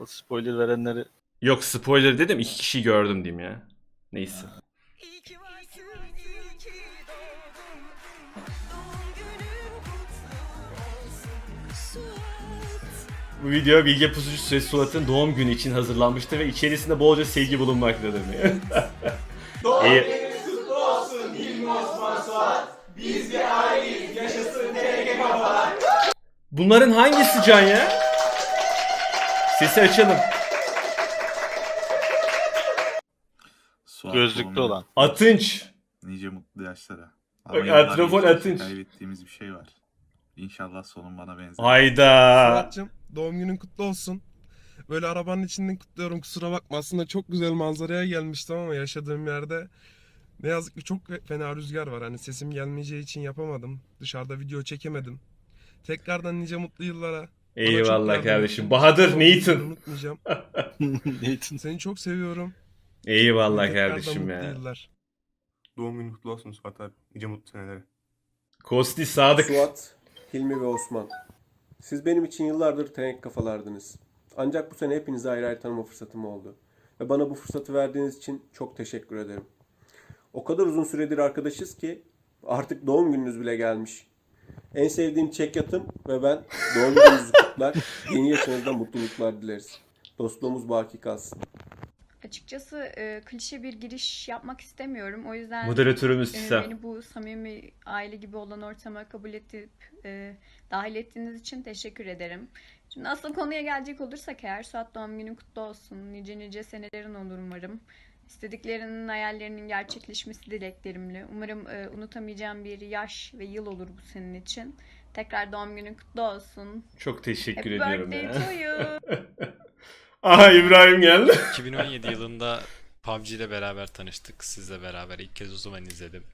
O spoiler verenleri Yok spoiler dedim iki kişi gördüm diyeyim ya. Neyse. İyi ki varsın, iyi ki doğdun. Doğum günün kutlu olsun. Suat. Bu video Bilge Pusucu Süre Suat'ın doğum günü için hazırlanmıştı ve içerisinde bolca sevgi bulunmaktadır diyor. İyi. Bunların hangisi Can ya? Sesi açalım. Suat gözlüklü olan. Atınç. Nice mutlu yaşlara. Bak, yıllar Atrofol geçti, Atınç. Kaybettiğimiz bir şey var. İnşallah sonun bana benzer. Hayda. Murat'cığım doğum günün kutlu olsun. Böyle arabanın içinden kutluyorum kusura bakma aslında çok güzel manzaraya gelmiştim ama yaşadığım yerde ne yazık ki çok fena rüzgar var. Hani sesim gelmeyeceği için yapamadım. Dışarıda video çekemedim. Tekrardan nice mutlu yıllara. Eyvallah kardeşim. Bahadır Nathan. Unutmayacağım. Nathan. Seni çok seviyorum. Eyvallah Tekrardan kardeşim ya. yıllar. Doğum günün kutlu olsun Suat abi. Nice mutlu seneleri. Kosti Sadık. Suat, Hilmi ve Osman. Siz benim için yıllardır tenk kafalardınız. Ancak bu sene hepinizi ayrı ayrı tanıma fırsatım oldu. Ve bana bu fırsatı verdiğiniz için çok teşekkür ederim. O kadar uzun süredir arkadaşız ki artık doğum gününüz bile gelmiş. En sevdiğim çek yatım ve ben doğum gününüzü kutlar, yeni yaşınızda mutluluklar dileriz. Dostluğumuz baki kalsın. Açıkçası e, klişe bir giriş yapmak istemiyorum. O yüzden Moderatörümüz e, Sisem. beni bu samimi aile gibi olan ortama kabul edip e, dahil ettiğiniz için teşekkür ederim. Şimdi asıl konuya gelecek olursak eğer Suat doğum günün kutlu olsun. Nice nice senelerin olur umarım. İstediklerinin, hayallerinin gerçekleşmesi dileklerimle. Umarım e, unutamayacağım bir yaş ve yıl olur bu senin için. Tekrar doğum günün kutlu olsun. Çok teşekkür Happy ediyorum birthday ya. to you. Aha İbrahim geldi. 2017 yılında PUBG ile beraber tanıştık. Sizle beraber ilk kez o zaman izledim.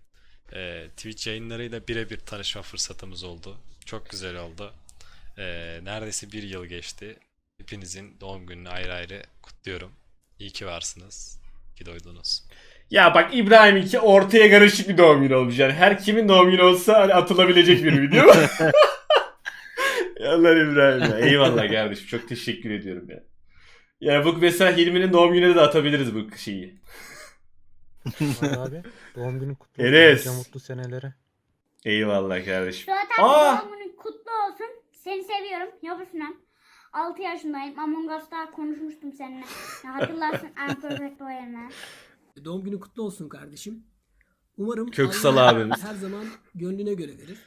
Ee, Twitch yayınlarıyla birebir tanışma fırsatımız oldu. Çok güzel oldu. Ee, neredeyse bir yıl geçti. Hepinizin doğum gününü ayrı ayrı kutluyorum. İyi ki varsınız. İyi ki doydunuz. Ya bak İbrahim iki ortaya karışık bir doğum günü olmuş yani. Her kimin doğum günü olsa hani atılabilecek bir video. Yallah İbrahim ya. Eyvallah kardeşim. Çok teşekkür ediyorum ya. Ya bu mesela Hilmi'nin doğum gününe de atabiliriz bu şeyi. Hadi abi. Doğum günü kutlu olsun. Enes. Nice mutlu senelere. Eyvallah kardeşim. Suat Aa! doğum günün kutlu olsun. Seni seviyorum. Yavrusunum. 6 yaşındayım. Among Us'ta konuşmuştum seninle. Ya hatırlarsın en perfect oyunu. Doğum günün kutlu olsun kardeşim. Umarım Köksal Allah abimiz. her zaman gönlüne göre verir.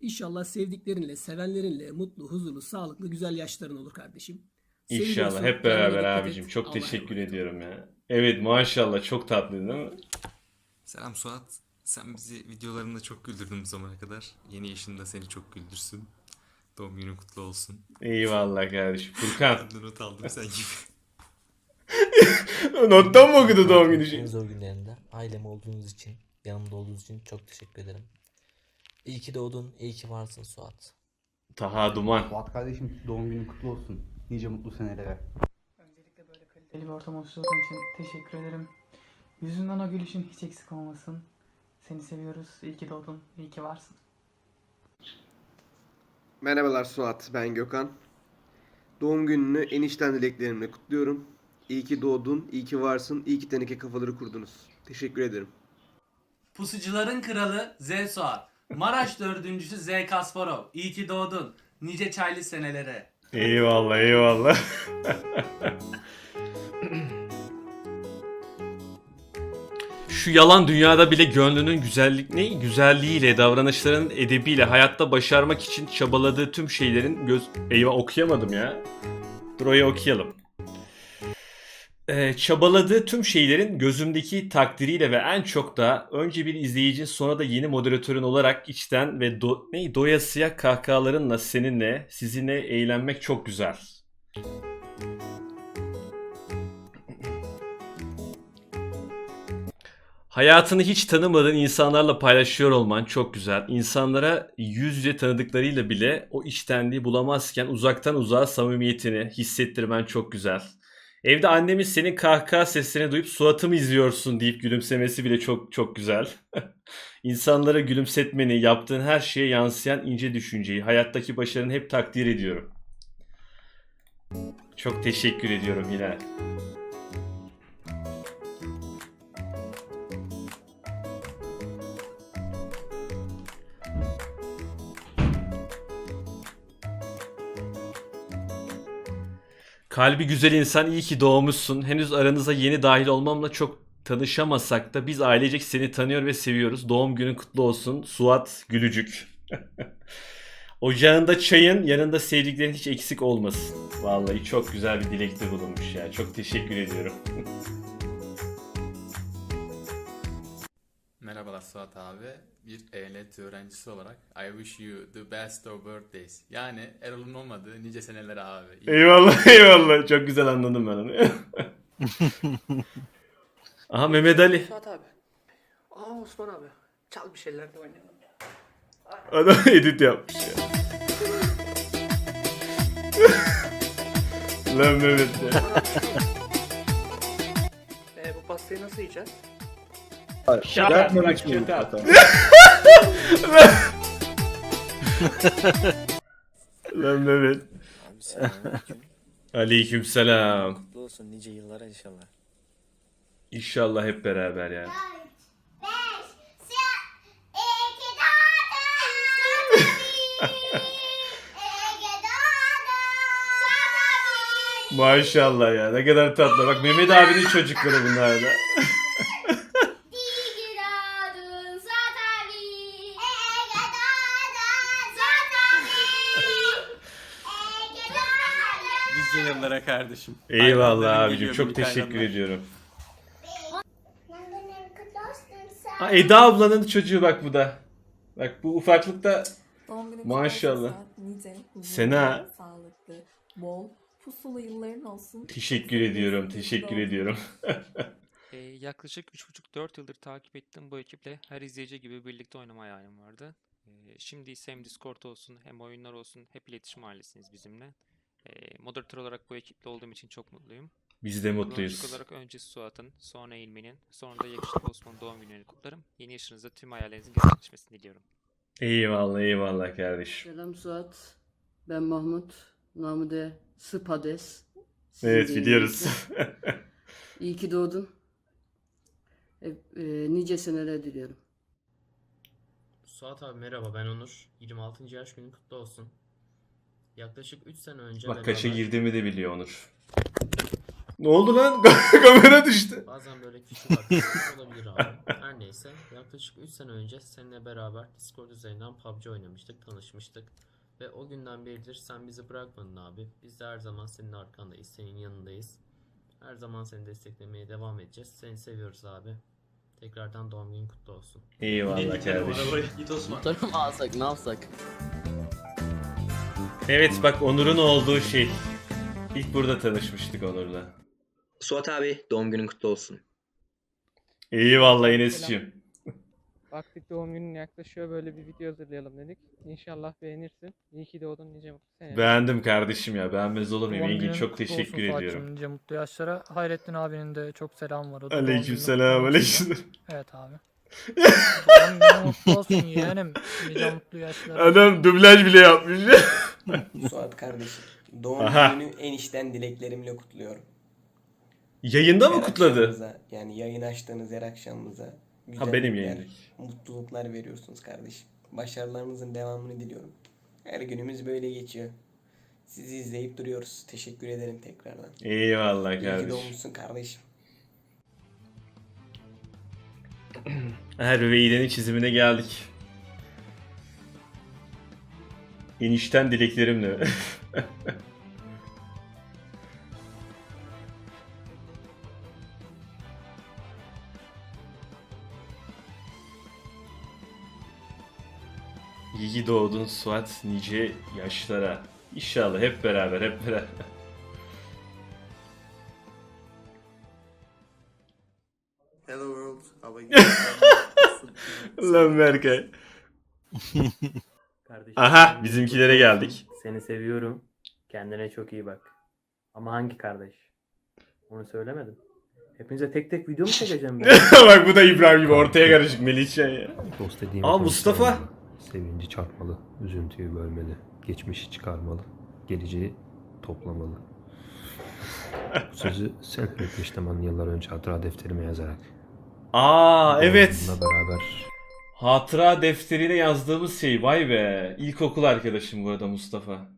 İnşallah sevdiklerinle, sevenlerinle mutlu, huzurlu, sağlıklı, güzel yaşların olur kardeşim. İnşallah hep beraber abicim. et. Çok Allah'a teşekkür ol. ediyorum ya. Evet maşallah çok tatlı değil mi? Selam Suat. Sen bizi videolarında çok güldürdün bu zamana kadar. Yeni yaşında seni çok güldürsün. Doğum günün kutlu olsun. Eyvallah kardeşim. Furkan. Ben de not aldım sen gibi. Nottan mı okudu doğum günü şey? En zor günlerinde ailem olduğunuz için, yanımda olduğunuz için çok teşekkür ederim. İyi ki doğdun, iyi ki varsın Suat. Taha Duman. Suat kardeşim doğum günün kutlu olsun. Nice mutlu senelere. Öncelikle böyle kaliteli bir ortam oluşturduğun için teşekkür ederim. Yüzünden o gülüşün hiç eksik olmasın. Seni seviyoruz. İyi ki doğdun. İyi ki varsın. Merhabalar Suat. Ben Gökhan. Doğum gününü enişten dileklerimle kutluyorum. İyi ki doğdun, iyi ki varsın, iyi ki teneke kafaları kurdunuz. Teşekkür ederim. Pusucuların kralı Z Suat. Maraş dördüncüsü Z Kasparov. İyi ki doğdun. Nice çaylı senelere. Eyvallah eyvallah. Şu yalan dünyada bile gönlünün güzellik ne güzelliğiyle, davranışların edebiyle hayatta başarmak için çabaladığı tüm şeylerin göz eyvah okuyamadım ya. Dur orayı okuyalım. Ee, çabaladığı tüm şeylerin gözümdeki takdiriyle ve en çok da önce bir izleyicin sonra da yeni moderatörün olarak içten ve do, ne, doyasıya kahkahalarınla seninle sizinle eğlenmek çok güzel. Hayatını hiç tanımadığın insanlarla paylaşıyor olman çok güzel. İnsanlara yüz yüze tanıdıklarıyla bile o içtenliği bulamazken uzaktan uzağa samimiyetini hissettirmen çok güzel. Evde annemin senin kahkaha seslerini duyup suatımı izliyorsun deyip gülümsemesi bile çok çok güzel. İnsanlara gülümsetmeni, yaptığın her şeye yansıyan ince düşünceyi, hayattaki başarını hep takdir ediyorum. Çok teşekkür ediyorum Hilal. Kalbi güzel insan iyi ki doğmuşsun. Henüz aranıza yeni dahil olmamla çok tanışamasak da biz ailecek seni tanıyor ve seviyoruz. Doğum günün kutlu olsun. Suat Gülücük. Ocağında çayın yanında sevdiklerin hiç eksik olmasın. Vallahi çok güzel bir dilekte bulunmuş ya. Çok teşekkür ediyorum. Merhabalar Suat abi. Bir ELT öğrencisi olarak I wish you the best of birthdays. Yani Erol'un olmadığı nice seneler abi. İyi- eyvallah eyvallah. Çok güzel anladım ben onu. Aha Mehmet Ali. Suat abi. Aa Osman abi. Çal bir şeyler de oynayalım. Adam edit yapmış ya. Lan Mehmet ya. E, bu pastayı nasıl yiyeceğiz? Yapmadık mı? Lan Mehmet. Aleykümselam. Kutlu olsun nice yıllara inşallah. İnşallah hep beraber ya. Maşallah ya ne kadar tatlı. Bak Mehmet abinin çocukları bunlar da. Yıllara kardeşim. Eyvallah Hayranların abicim geliyor, çok teşekkür hayranlar. ediyorum. Ha, Eda ablanın çocuğu bak bu da. Bak bu ufaklıkta Doğum Maşallah. kutlu olsun. Nice, huzurlu, Sena. sağlıklı, bol, pusulu yılların olsun. teşekkür ediyorum. Teşekkür ediyorum. Ee, yaklaşık 3,5-4 yıldır takip ettiğim bu ekiple her izleyici gibi birlikte oynama hayalim vardı. Ee, şimdi ise hem Discord olsun hem oyunlar olsun hep iletişim halindesiniz bizimle. Ee, moderatör olarak bu ekiple olduğum için çok mutluyum. Biz de Kronolojik mutluyuz. olarak önce Suat'ın, sonra İlmi'nin, sonra da yakışıklı Osman'ın doğum gününü kutlarım. Yeni yaşınızda tüm hayallerinizin gerçekleşmesini diliyorum. Eyvallah eyvallah kardeşim. Selam Suat. Ben Mahmut. Namı de Spades. Sizin Evet de biliyoruz. İyi ki doğdun. E, e, nice seneler diliyorum. Suat abi merhaba ben Onur. 26. yaş günün kutlu olsun. Yaklaşık 3 sene önce Bak kaça girdiğimi de biliyor Onur. Ne oldu lan? Kamera düştü. Bazen böyle küçük aksilikler olabilir abi. Her neyse yaklaşık 3 sene önce seninle beraber Discord üzerinden PUBG oynamıştık, tanışmıştık. Ve o günden beridir sen bizi bırakmadın abi. Biz de her zaman senin arkandayız, senin yanındayız. Her zaman seni desteklemeye devam edeceğiz. Seni seviyoruz abi. Tekrardan doğum günün kutlu olsun. Eyvallah kardeşim. Muhtarı mı alsak ne yapsak? Evet bak Onur'un olduğu şey. İlk burada tanışmıştık Onur'la. Suat abi doğum günün kutlu olsun. Eyvallah Enes'ciğim. Baktık doğum günün yaklaşıyor böyle bir video hazırlayalım dedik. İnşallah beğenirsin. İyi ki doğdun nice mutlu seneler. Beğendim kardeşim ya. Beğenmez olur muyum? Doğum Engin günün çok kutlu olsun teşekkür ediyorum. Nice mutlu yaşlara. Hayrettin abinin de çok selam var. O da doğum Aleykümselam kutlu olsun. aleyküm. Evet abi. Günün mutlu olsun yeğenim. Nice mutlu yaşlara. Adam dublaj bile yapmış. Suat kardeşim doğum Aha. gününü en içten dileklerimle kutluyorum. Yayında mı Her kutladı? akşamınıza, Yani yayın açtığınız her akşamımıza Ha benim güzellikler, yayınım. mutluluklar veriyorsunuz kardeşim. Başarılarınızın devamını diliyorum. Her günümüz böyle geçiyor. Sizi izleyip duruyoruz. Teşekkür ederim tekrardan. Eyvallah İyi ki kardeşim. doğmuşsun kardeşim. Her Rüveyde'nin çizimine geldik. Enişten dileklerimle. İyi doğdun Suat nice yaşlara. İnşallah hep beraber hep beraber. Lan Berkay. Kardeşim, Aha bizimkilere geldik. Seni seviyorum. Kendine çok iyi bak. Ama hangi kardeş? Onu söylemedim. Hepinize tek tek video mu çekeceğim ben? Bak bu da İbrahim gibi ortaya karışık Melihcan ya. Dost dediğim Aa Mustafa. Sevinci çarpmalı, üzüntüyü bölmeli, geçmişi çıkarmalı, geleceği toplamalı. Bu sözü sen öğretmiştin bana yıllar önce hatıra defterime yazarak. Aa evet. Bununla beraber Hatıra defterine yazdığımız şey vay be. İlkokul arkadaşım bu arada Mustafa.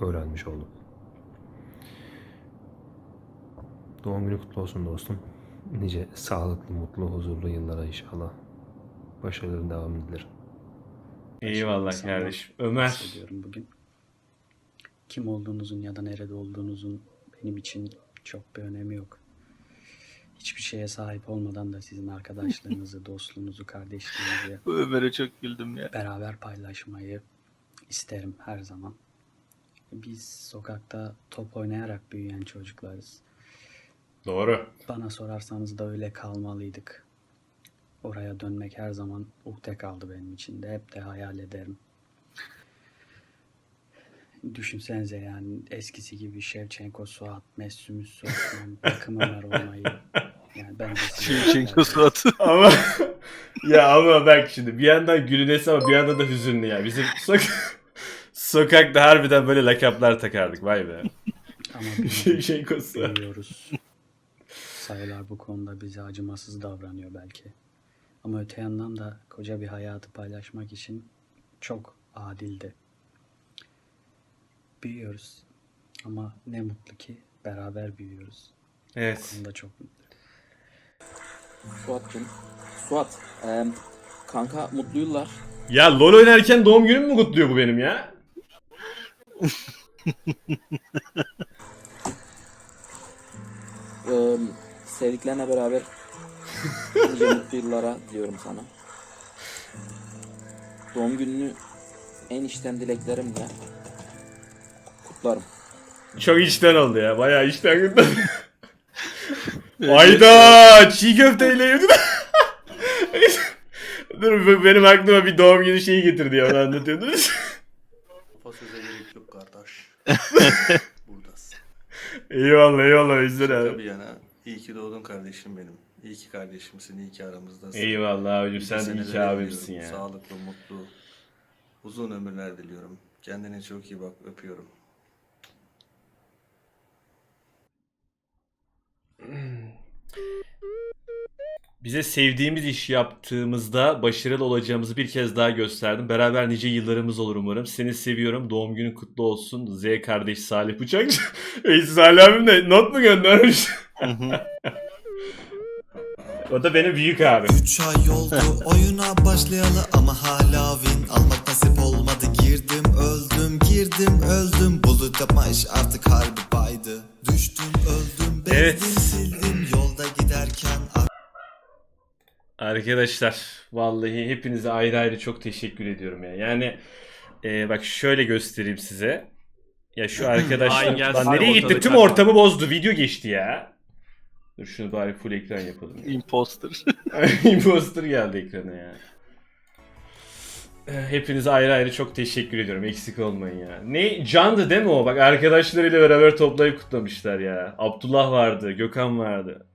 öğrenmiş oldum. Doğum günü kutlu olsun dostum. Nice sağlıklı, mutlu, huzurlu yıllara inşallah. Başarıların devamını dilerim. Eyvallah kardeşim. Ömer. bugün. Kim olduğunuzun ya da nerede olduğunuzun benim için çok bir önemi yok. Hiçbir şeye sahip olmadan da sizin arkadaşlığınızı, dostluğunuzu, kardeşliğinizi Bu Ömer'e çok güldüm ya. beraber paylaşmayı isterim her zaman. Biz sokakta top oynayarak büyüyen çocuklarız. Doğru. Bana sorarsanız da öyle kalmalıydık. Oraya dönmek her zaman ukde kaldı benim için de. Hep de hayal ederim. Düşünsenize yani eskisi gibi Şevçenko, Suat, Messi, Müssü, Osman, takım Ömer olmayı. Yani ben Şevçenko, Suat. ama ya ama bak şimdi bir yandan gülünesi ama bir yandan da hüzünlü ya. Bizim sok- sokakta harbiden böyle lakaplar takardık vay be. Ama şey kosu. büyüyoruz. Sayılar bu konuda bize acımasız davranıyor belki. Ama öte yandan da koca bir hayatı paylaşmak için çok adildi. Büyüyoruz. Ama ne mutlu ki beraber büyüyoruz. Evet. Bu konuda çok mutluyum. Suat'cığım. Suat. eee, kanka mutlu yıllar. Ya LoL oynarken doğum günümü mü kutluyor bu benim ya? Eee, sevdiklerine beraber nice mutlu yıllara diyorum sana. Doğum gününü en içten dileklerimle kutlarım. Çok içten oldu ya. Bayağı içten kutladı. Ayda çiğ köfteyle yedim. Dur benim aklıma bir doğum günü şeyi getirdi ya onu anlatıyordunuz. söze gerek yok kardeş. Buradasın. eyvallah eyvallah Şaka abi. bir yana. İyi ki doğdun kardeşim benim. İyi ki kardeşimsin, iyi ki aramızdasın. Eyvallah abicim, Nice sen de iyi ki senelere abimsin diliyorum. ya. Sağlıklı, mutlu, uzun ömürler diliyorum. Kendine çok iyi bak, öpüyorum. Bize sevdiğimiz iş yaptığımızda başarılı olacağımızı bir kez daha gösterdim. Beraber nice yıllarımız olur umarım. Seni seviyorum. Doğum günün kutlu olsun. Z kardeş Salih Bıçakçı. Ey Salih abim de not mu göndermiş? o da benim büyük abi. 3 ay oldu oyuna başlayalı ama hala win almak nasip olmadı girdim öldüm girdim öldüm bulut yapmış artık harbi baydı düştüm öldüm Evet. sildim yolda giderken Arkadaşlar vallahi hepinize ayrı ayrı çok teşekkür ediyorum ya. Yani e, bak şöyle göstereyim size. Ya şu arkadaşlar gelsin. lan nereye gitti? ortalık Tüm karma. ortamı bozdu. Video geçti ya. Dur şunu bari full ekran yapalım. ya. Imposter. Imposter geldi ekrana ya. Eh, Hepinize ayrı ayrı çok teşekkür ediyorum. Eksik olmayın ya. Ne? Candı değil mi o? Bak arkadaşlarıyla beraber toplayıp kutlamışlar ya. Abdullah vardı, Gökhan vardı.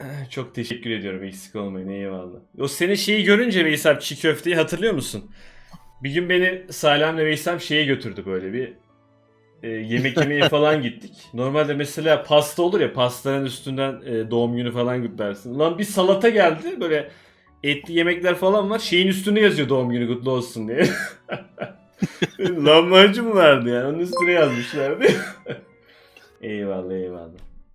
Eh, Çok teşekkür ediyorum. Eksik olmayın. Eyvallah. O senin şeyi görünce Veysel çiğ köfteyi hatırlıyor musun? Bir gün beni Salem'le Veysel şeye götürdü böyle bir e, yemek yemeye falan gittik. Normalde mesela pasta olur ya pastanın üstünden e, doğum günü falan kutlarsın. Lan bir salata geldi böyle etli yemekler falan var. Şeyin üstüne yazıyor doğum günü kutlu olsun diye. Lahmacun vardı yani onun üstüne yazmışlardı. eyvallah eyvallah.